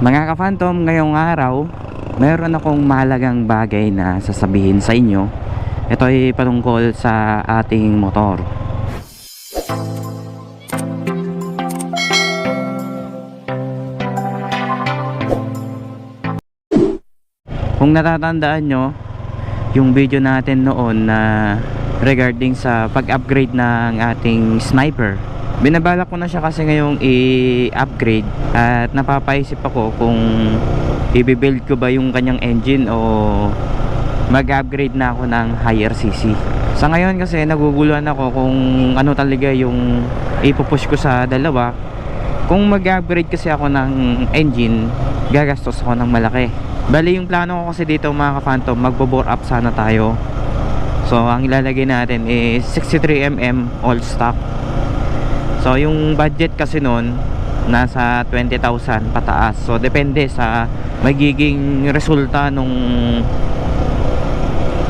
Mga ka-phantom, ngayong araw, meron akong mahalagang bagay na sasabihin sa inyo. Ito ay patungkol sa ating motor. Kung natatandaan nyo, yung video natin noon na regarding sa pag-upgrade ng ating sniper. Binabalak ko na siya kasi ngayong i-upgrade at napapaisip ako kung i-build ko ba yung kanyang engine o mag-upgrade na ako ng higher CC. Sa ngayon kasi naguguluhan ako kung ano talaga yung ipupush ko sa dalawa. Kung mag-upgrade kasi ako ng engine, gagastos ako ng malaki. Bali yung plano ko kasi dito mga ka-phantom, magbo-bore up sana tayo. So ang ilalagay natin is 63mm all stock. So yung budget kasi noon nasa 20,000 pataas. So depende sa magiging resulta nung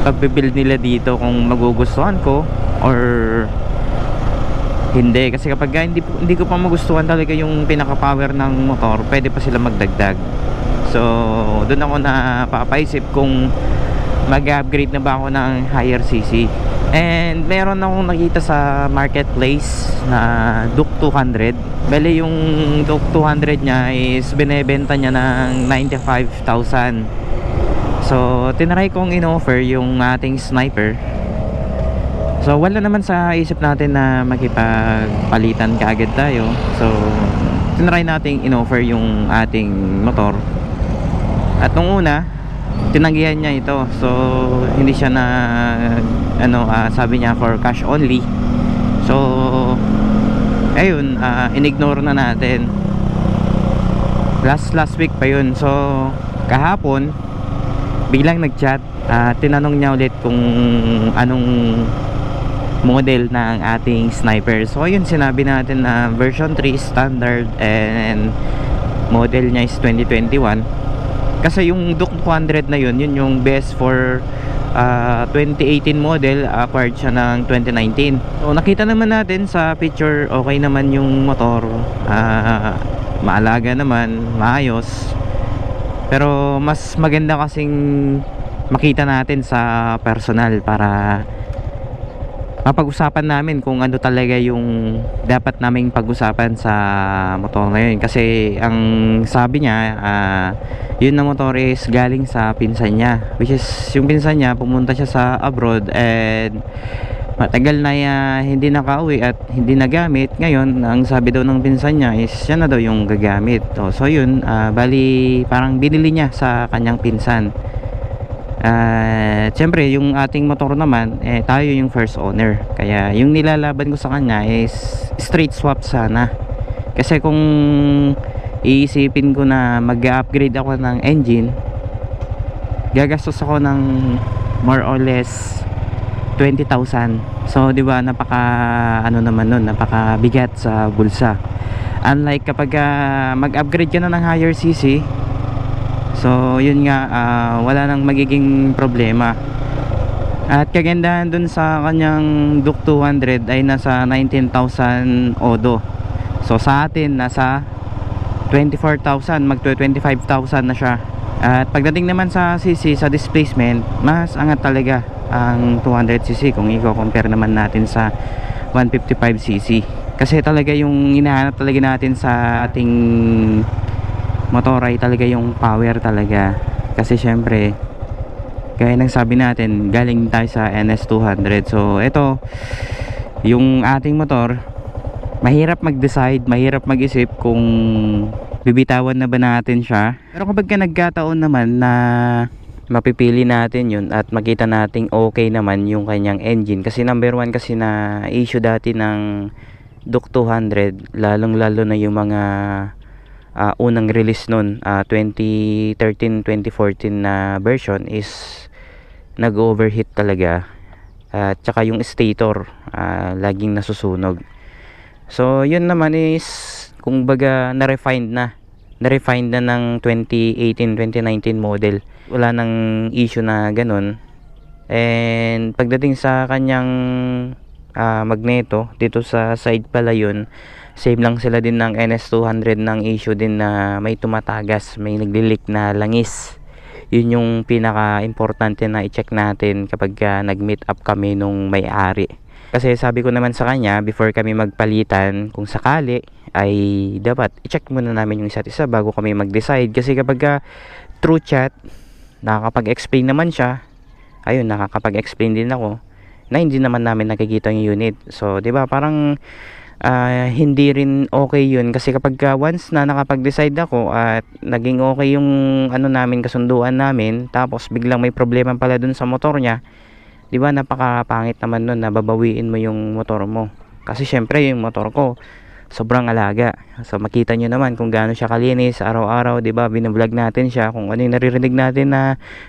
pagbibuild nila dito kung magugustuhan ko or hindi. Kasi kapag ka hindi, hindi ko pa magustuhan talaga yung pinaka power ng motor pwede pa sila magdagdag. So doon ako na papaisip kung mag-upgrade na ba ako ng higher CC and meron akong nakita sa marketplace na Duke 200 bali yung Duke 200 niya is binebenta niya ng 95,000 So, tinry kong in-offer yung ating sniper. So, wala naman sa isip natin na makipagpalitan kaagad tayo. So, tinry nating in-offer yung ating motor. At nung una, tinanggihan niya ito. So, hindi siya na ano, ah, sabi niya for cash only. So, ayun, ah, in-ignore na natin. Last last week pa yun. So, kahapon, biglang nag-chat at tinanong niya ulit kung anong model ng ating sniper so yun sinabi natin na version 3 standard and model niya is 2021 kasi yung Duke 200 na yun yun yung best for uh, 2018 model acquired siya ng 2019 so nakita naman natin sa picture okay naman yung motor uh, maalaga naman maayos. Pero mas maganda kasing makita natin sa personal para mapag-usapan namin kung ano talaga yung dapat naming pag-usapan sa motor ngayon. Kasi ang sabi niya uh, yun na motor is galing sa pinsan niya. Which is yung pinsan niya pumunta siya sa abroad and matagal na uh, hindi nakauwi at hindi nagamit. Ngayon ang sabi daw ng pinsan niya is siya na daw yung gagamit. So, so yun uh, bali parang binili niya sa kanyang pinsan uh, syempre yung ating motor naman eh, tayo yung first owner kaya yung nilalaban ko sa kanya is straight swap sana kasi kung iisipin ko na mag-upgrade ako ng engine gagastos ako ng more or less 20,000. So, 'di ba, napaka ano naman nun, napaka bigat sa bulsa. Unlike kapag uh, mag-upgrade ka na ng higher CC, so yun nga uh, wala nang magiging problema. At kagandahan dun sa kanyang Duke 200 ay nasa 19,000 odo. So sa atin nasa 24,000, mag 25,000 na siya. At pagdating naman sa CC sa displacement, mas angat talaga ang 200cc kung i-compare naman natin sa 155cc kasi talaga yung hinahanap talaga natin sa ating motor ay talaga yung power talaga. Kasi syempre gaya ng sabi natin galing tayo sa NS200 so ito yung ating motor mahirap mag-decide mahirap mag-isip kung bibitawan na ba natin siya. Pero kapag ka nagkataon naman na mapipili natin yun at makita nating okay naman yung kanyang engine. Kasi number one kasi na issue dati ng Duke 200 lalong lalo na yung mga uh, unang release nun uh, 2013-2014 na version is nag overheat talaga. At uh, tsaka yung stator uh, laging nasusunog. So yun naman is kung baga na-refine na. Na-refine na ng 2018-2019 model. Wala nang issue na ganun. And pagdating sa kanyang ah, magneto. Dito sa side pala yun. Same lang sila din ng NS200 ng issue din na may tumatagas, may naglilik na langis. Yun yung pinaka-importante na i-check natin kapag ah, nag-meet up kami nung may-ari. Kasi sabi ko naman sa kanya, before kami magpalitan, kung sakali, ay dapat i-check muna namin yung isa't isa bago kami mag-decide. Kasi kapag ah, through chat, nakakapag-explain naman siya, ayun, nakakapag-explain din ako, na hindi naman namin nakikita yung unit. So, di ba, parang ah, hindi rin okay yun. Kasi kapag ah, once na nakapag-decide ako at naging okay yung ano namin kasunduan namin tapos biglang may problema pala dun sa motor niya 'di ba napakapangit naman nun na babawiin mo yung motor mo. Kasi syempre yung motor ko sobrang alaga. So makita nyo naman kung gaano siya kalinis araw-araw 'di ba binablog natin siya. Kung ano yung naririnig natin na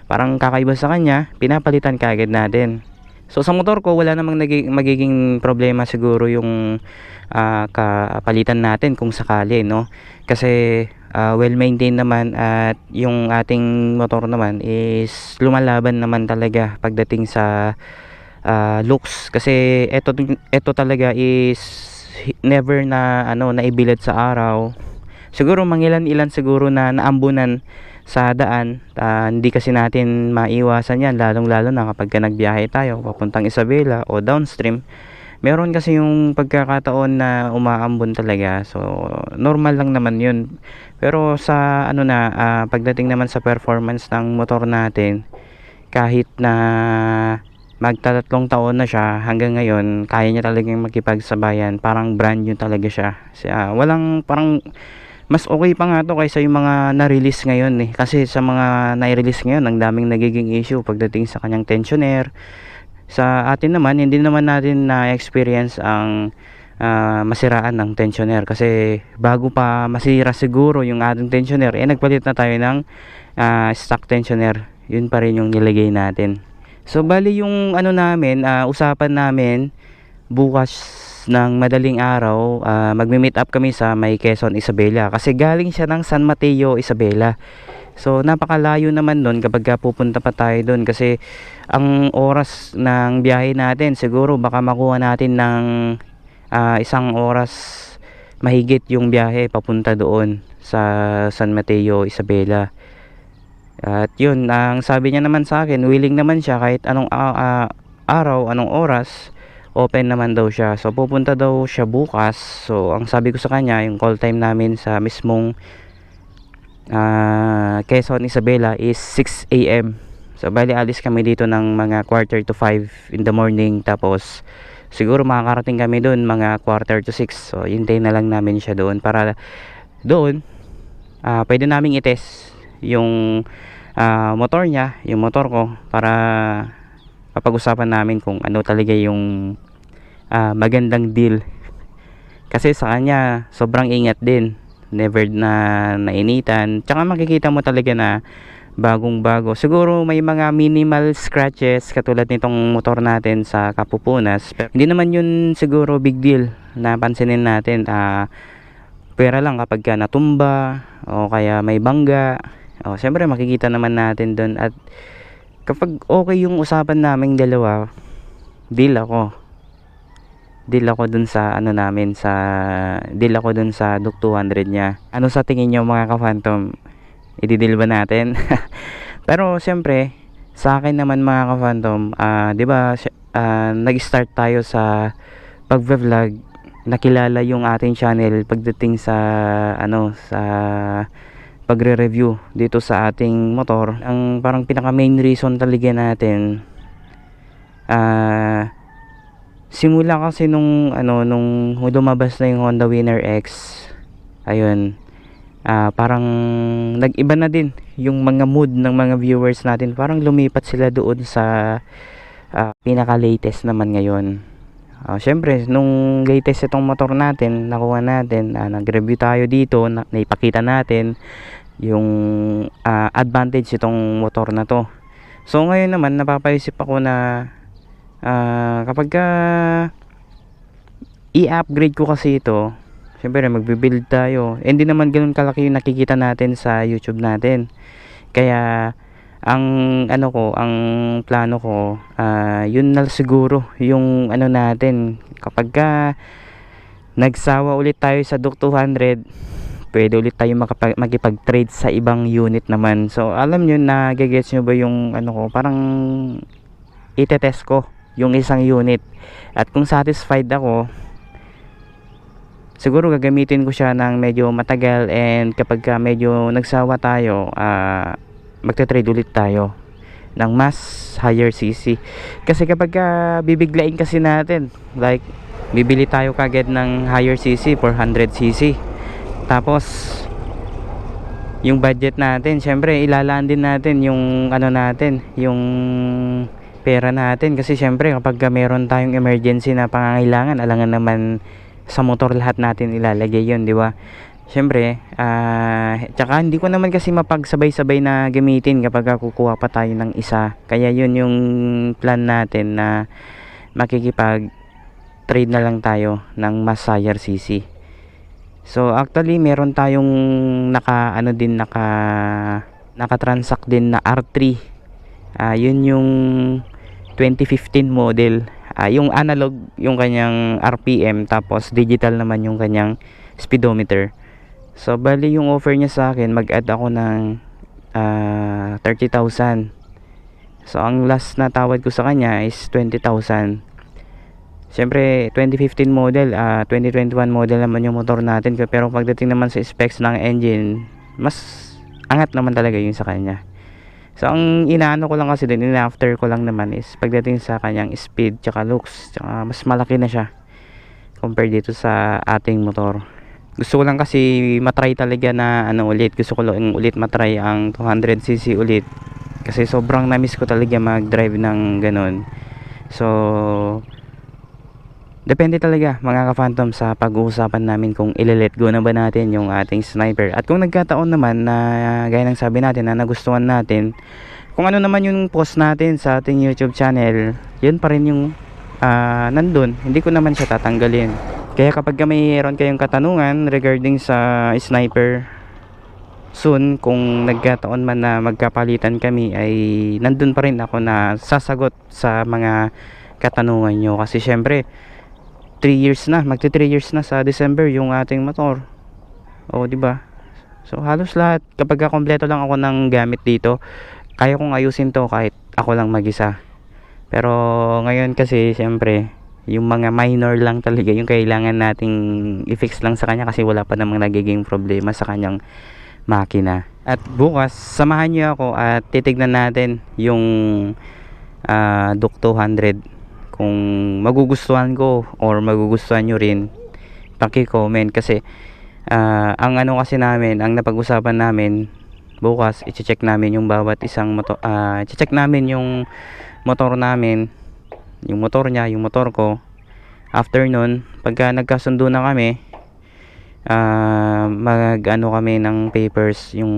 parang kakaiba sa kanya pinapalitan kaagad natin So sa motor ko wala namang magiging problema siguro yung ah, kapalitan natin kung sakali no. Kasi ah, well maintained naman at yung ating motor naman is lumalaban naman talaga pagdating sa ah, looks kasi eto eto talaga is never na ano naibilad sa araw. Siguro mangilan-ilan siguro na naambunan sa daan Ah, hindi kasi natin maiwasan yan lalong lalo na kapag ka nagbiyahe tayo papuntang Isabela o downstream. Meron kasi yung pagkakataon na umaambon talaga so normal lang naman yun. Pero sa ano na ah, pagdating naman sa performance ng motor natin kahit na magtatatlong taon na siya hanggang ngayon kaya niya talagang makipagsabayan parang brand new talaga siya. Siya, walang parang mas okay pa nga to kaysa yung mga na-release ngayon eh. Kasi sa mga na-release ngayon, ang daming nagiging issue pagdating sa kanyang tensioner. Sa atin naman, hindi naman natin na-experience ang ah, masiraan ng tensioner. Kasi bago pa masira siguro yung ating tensioner, eh nagpalit na tayo ng ah, stock tensioner. Yun pa rin yung nilagay natin. So bali yung ano namin, ah, usapan namin bukas ng madaling araw, ah, magme-meet up kami sa may Quezon, Isabela. Kasi galing siya ng San Mateo, Isabela. So napakalayo naman doon kapag ka pupunta pa tayo doon kasi ang oras ng biyahe natin siguro baka makuha natin ng ah, isang oras mahigit yung biyahe papunta doon sa San Mateo, Isabela. At yun, ang sabi niya naman sa akin, willing naman siya kahit anong ah, ah, araw, anong oras, open naman daw siya. So pupunta daw siya bukas. So ang sabi ko sa kanya, yung call time namin sa mismong ah, Quezon Isabela is 6 a.m. So bali alis kami dito ng mga quarter to 5 in the morning tapos siguro makakarating kami doon mga quarter to 6. So hintayin na lang namin siya doon para doon ah pwede naming i-test yung ah, motor niya, yung motor ko para papag-usapan namin kung ano talaga yung ah, magandang deal. Kasi sa kanya, sobrang ingat din. Never na nainitan. Tsaka makikita mo talaga na bagong bago. Siguro may mga minimal scratches katulad nitong motor natin sa Kapupunas. Pero hindi naman yun siguro big deal na pansinin natin. Ah, pera lang kapag ka natumba o kaya may bangga. O, siyempre makikita naman natin doon at kapag okay yung usapan naming dalawa, deal ako. Deal ako dun sa ano namin sa deal ako dun sa Duke 200 niya. Ano sa tingin niyo mga ka-phantom? Ididil ba natin? Pero siyempre, sa akin naman mga ka-phantom, ah 'di ba, ah, nag-start tayo sa pagve-vlog nakilala yung ating channel pagdating sa ano sa pagre-review dito sa ating motor. Ang parang pinaka main reason talaga natin ah simula kasi nung ano nung lumabas na yung Honda Winner X ayun ah parang nag-iba na din yung mga mood ng mga viewers natin. Parang lumipat sila doon sa ah, pinaka latest naman ngayon. Ah, syempre, nung latest itong motor natin, nakuha natin, ah, nag-review tayo dito, na, naipakita natin yung ah, advantage itong motor na to. So ngayon naman, napapaisip ako na ah, kapag ka i-upgrade ko kasi ito, syempre magbe-build tayo. Eh, Hindi naman ganoon kalaki yung nakikita natin sa YouTube natin. Kaya ang ano ko ang plano ko ah, yun na siguro yung ano natin kapag ka nagsawa ulit tayo sa Duke 200 pwede ulit tayo makapag, makipag-trade sa ibang unit naman. So alam nyo na gagets nyo ba yung ano ko? Parang itetest ko yung isang unit. At kung satisfied ako siguro gagamitin ko siya ng medyo matagal and kapag ka medyo nagsawa tayo ah magte-trade ulit tayo ng mas higher CC kasi kapag ka bibiglain kasi natin like bibili tayo kagad ng higher CC 400 CC tapos yung budget natin syempre ilalaan din natin yung ano natin yung pera natin. Kasi syempre kapag ka meron tayong emergency na pangangailangan alangan naman sa motor lahat natin ilalagay yun di ba? Syempre ah tsaka hindi ko naman kasi mapagsabay-sabay na gamitin kapag ka kukuha pa tayo ng isa. Kaya yun yung plan natin na makikipag trade na lang tayo ng mas higher CC so actually meron tayong naka ano din naka naka-transact din na R3 ah yun yung 2015 model. Ah, yung analog yung kanyang RPM tapos digital naman yung kanyang speedometer. So bali yung offer niya sa akin mag-add ako ng ah, 30,000 so ang last na tawad ko sa kanya is 20,000 Siyempre, 2015 model, ah 2021 model naman yung motor natin. Pero pagdating naman sa specs ng engine, mas angat naman talaga yung sa kanya. So, ang inaano ko lang kasi din, in-after ko lang naman is pagdating sa kanyang speed, tsaka looks, tsaka mas malaki na siya compared dito sa ating motor. Gusto ko lang kasi matry talaga na ano ulit. Gusto ko lang ulit matry ang 200cc ulit. Kasi sobrang na-miss ko talaga mag-drive ng ganun. So, Depende talaga mga ka-phantom sa pag-uusapan namin kung ile-let go na ba natin yung ating sniper. At kung nagkataon naman na gaya ng sabi natin na nagustuhan natin, kung ano naman yung post natin sa ating YouTube channel, yun pa rin yung ah, nandun. Hindi ko naman siya tatanggalin. Kaya kapag ka mayroon kayong katanungan regarding sa sniper soon kung nagkataon man na magkapalitan kami ay nandun pa rin ako na sasagot sa mga katanungan nyo kasi syempre 3 years na, magti 3 years na sa December yung ating motor. O, di ba? So halos lahat kapag kompleto lang ako ng gamit dito, kaya kong ayusin to kahit ako lang mag-isa. Pero ngayon kasi siyempre, yung mga minor lang talaga yung kailangan nating i-fix lang sa kanya kasi wala pa namang nagiging problema sa kanyang makina. At bukas, samahan niyo ako at titignan natin yung uh, Duke 200 kung magugustuhan ko or magugustuhan nyo rin paki-comment. Kasi uh, ang ano kasi namin ang napag-usapan namin bukas i-check namin yung bawat isang motor uh, i-check namin yung motor namin yung motor niya yung motor ko. After nun pagka nagkasundo na kami uh, mag ano kami ng papers yung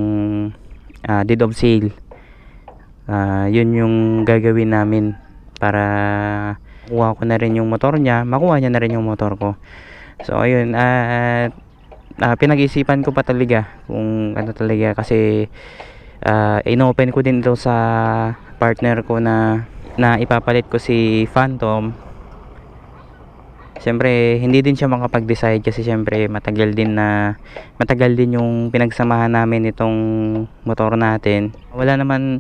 uh, deed of sale. Uh, yun yung gagawin namin para kuha ko na rin yung motor niya makuha niya na rin yung motor ko so ayun at uh, pinag-isipan ko pa talaga kung ano talaga kasi uh, inopen ko din ito sa partner ko na na ipapalit ko si Phantom Siyempre, hindi din siya makapag-decide kasi siyempre matagal din na matagal din yung pinagsamahan namin itong motor natin. Wala naman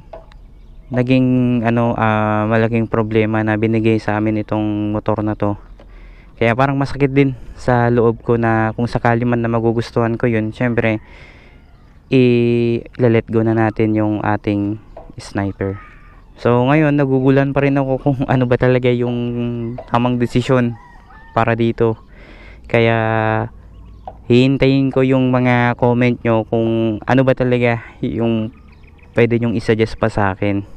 naging ano uh, malaking problema na binigay sa amin itong motor na to. Kaya parang masakit din sa loob ko na kung sakali man na magugustuhan ko yun syempre i-let go na natin yung ating sniper. So ngayon nagugulan pa rin ako kung ano ba talaga yung tamang desisyon para dito. Kaya hihintayin ko yung mga comment nyo kung ano ba talaga yung pwede nyong isuggest pa sa akin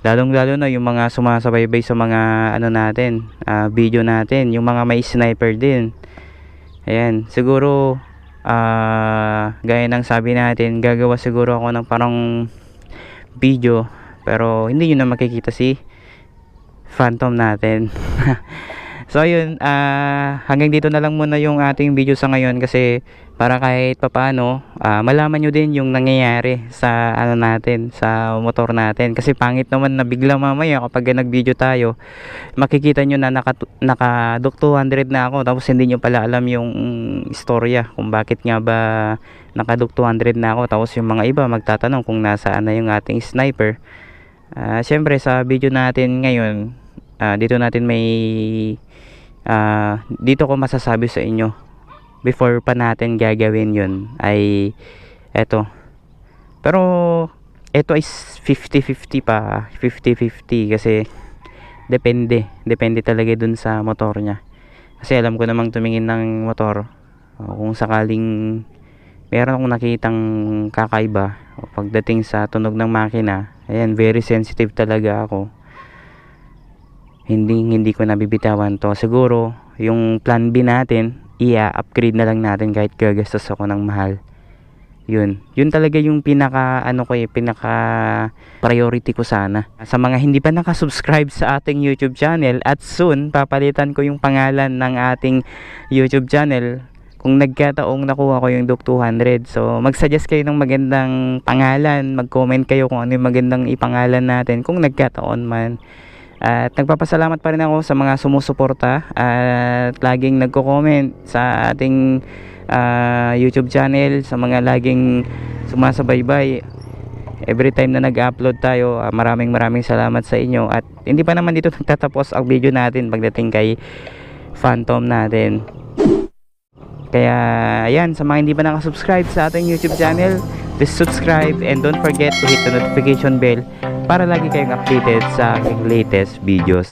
lalong lalo na yung mga sumasabaybay sa mga ano natin uh, video natin yung mga may sniper din. Ayan siguro uh, gaya ng sabi natin gagawa siguro ako ng parang video pero hindi nyo na makikita si phantom natin So ayun, ah, hanggang dito na lang muna yung ating video sa ngayon kasi para kahit papaano ah, malaman nyo din yung nangyayari sa ano natin, sa motor natin. Kasi pangit naman na bigla mamaya kapag nag-video tayo, makikita nyo na naka, naka 200 na ako tapos hindi nyo pala alam yung istorya kung bakit nga ba naka 200 na ako tapos yung mga iba magtatanong kung nasaan na yung ating sniper. Ah, syempre sa video natin ngayon, ah, dito natin may ah, dito ko masasabi sa inyo before pa natin gagawin yun ay eto. Pero eto is 50-50 pa 50-50 kasi depende depende talaga dun sa motor nya kasi alam ko namang tumingin ng motor uh, kung sakaling meron akong nakitang kakaiba pagdating sa tunog ng makina ayan very sensitive talaga ako hindi hindi ko nabibitawan to. Siguro yung plan B natin i-upgrade na lang natin kahit gagastos ako ng mahal. Yun. Yun talaga yung pinaka ano ko eh pinaka priority ko sana. Sa mga hindi pa nakasubscribe sa ating YouTube channel at soon papalitan ko yung pangalan ng ating YouTube channel. Kung nagkataong nakuha ko yung Duk 200 so mag-suggest kayo ng magandang pangalan. Mag-comment kayo kung ano yung magandang ipangalan natin kung nagkataon man at nagpapasalamat pa rin ako sa mga sumusuporta at laging nagko-comment sa ating ah, YouTube channel, sa mga laging sumasabaybay. Every time na nag-upload tayo, ah, maraming maraming salamat sa inyo. At hindi pa naman dito nagtatapos ang video natin pagdating kay Phantom natin. Kaya ayan, sa mga hindi pa nakasubscribe sa ating YouTube channel, please subscribe and don't forget to hit the notification bell para lagi kayong updated sa aking latest videos.